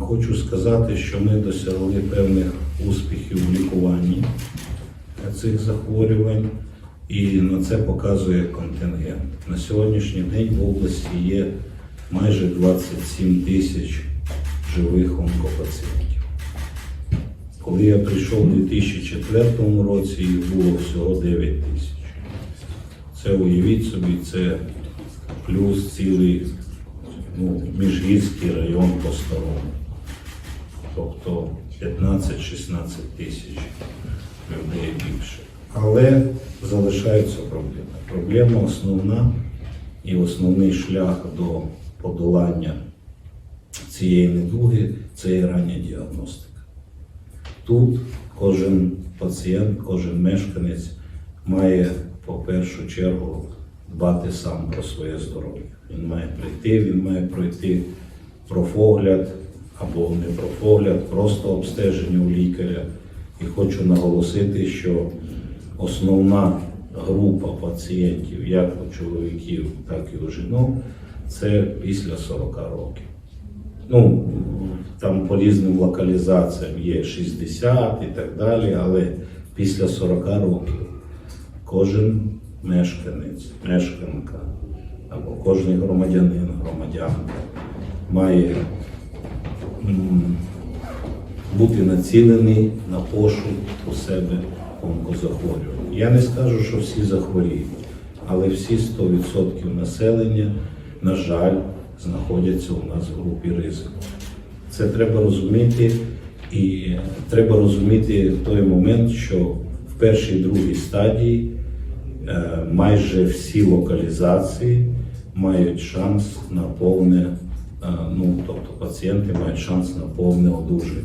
Хочу сказати, що ми досягли певних успіхів в лікуванні цих захворювань, і на це показує контингент. На сьогоднішній день в області є майже 27 тисяч живих онкопацієнтів. Коли я прийшов у 2004 році, їх було всього 9 тисяч. Це уявіть собі, це плюс цілий ну, міжгірський район по старому. Тобто 15-16 тисяч людей більше. Але залишаються проблеми. Проблема основна і основний шлях до подолання цієї недуги це є рання діагностика. Тут кожен пацієнт, кожен мешканець має по першу чергу дбати сам про своє здоров'я. Він має прийти, він має пройти профогляд або не профогляд, просто обстеження у лікаря. І хочу наголосити, що основна група пацієнтів, як у чоловіків, так і у жінок, це після 40 років. Ну, там по різним локалізаціям є 60 і так далі, але після 40 років кожен мешканець, мешканка або кожен громадянин, громадянка має бути націлений на пошук у себе онкозахворювань. Я не скажу, що всі захворіють, але всі 100% населення, на жаль, знаходяться у нас в групі ризику. Це треба розуміти, і треба розуміти в той момент, що першій другій стадії е, майже всі локалізації мають шанс на повне, е, ну тобто пацієнти мають шанс на повне одужання.